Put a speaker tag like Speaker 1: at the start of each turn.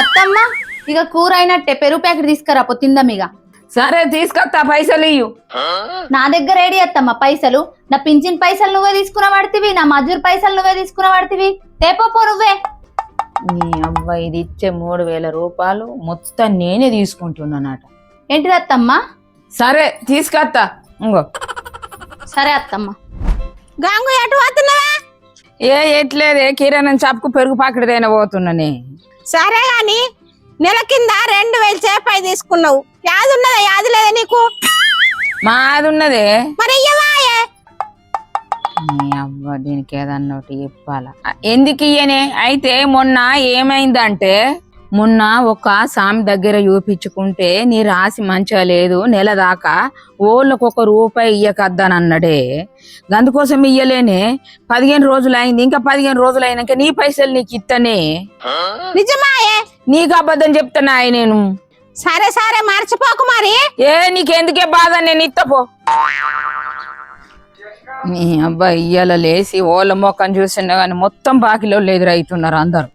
Speaker 1: అత్తమ్మ ఇక కూర అయినట్టే పెరుగు ప్యాకెట్ తీసుకురా పొత్తిందం ఇక.
Speaker 2: సరే తీసుకొస్తా పైసలు ఇయ్యు.
Speaker 1: నా దగ్గర ఏడి అత్తమ్మ పైసలు. నా పింఛన్ పైసలు నువ్వే తీసుకున్న పడితివి నా మజూర్ పైసలు నువ్వే తీసుకున్న పడితివి తేపో నువ్వే.
Speaker 2: నీ అబ్బాయి ఇది ఇచ్చే మూడు వేల రూపాయలు మొత్తం నేనే తీసుకుంటున్నానట.
Speaker 1: ఏంటిది అత్తమ్మ?
Speaker 2: సరే తీసుకొస్తా ఇంకో
Speaker 1: సరే అత్తమ్మ.
Speaker 3: గంగు ఎటు పోతున్నావా?
Speaker 2: ఏ ఎట్లేదే కిరాణం చాపుకు పెరుగు పాకెట్ పోతున్నానే
Speaker 3: సరే గాని నెల కింద రెండు వేలు చేపాయి తీసుకున్నావు. యాది ఉన్నదా యాది లేదా నీకు?
Speaker 2: మాది ఉన్నదే
Speaker 3: మరి ఇయ్యవాయే
Speaker 2: నీ అవ్వ దీనికి ఏదన్నా ఒకటి చెప్పాలా? ఎందుకు ఇయ్యనే? అయితే మొన్న ఏమైందంటే మొన్న ఒక సామి దగ్గర చూపించుకుంటే నీ రాసి మంచిగా లేదు నెల దాకా ఓళ్ళకు ఒక రూపాయి ఇయ్యకద్దని అన్నాడే అందుకోసం ఇయ్యలేనే. పదిహేను రోజులు అయింది ఇంకా పదిహేను రోజులు అయినాక నీ పైసలు నీకు ఇత్తనే.
Speaker 3: నిజమాయే?
Speaker 2: నీకు అబద్ధం చెప్తున్నా ఆయన నేను.
Speaker 3: సరే సరే మర్చిపోకు మరి.
Speaker 2: ఏ నీకెందుకే బాధ? నేను ఇత్తపో నీ అబ్బాయి ఇయ్యాల లేసి ఓళ్ళ మొక్కని చూసిండే కానీ మొత్తం బాకిలో ఎదురవుతున్నారు అందరు.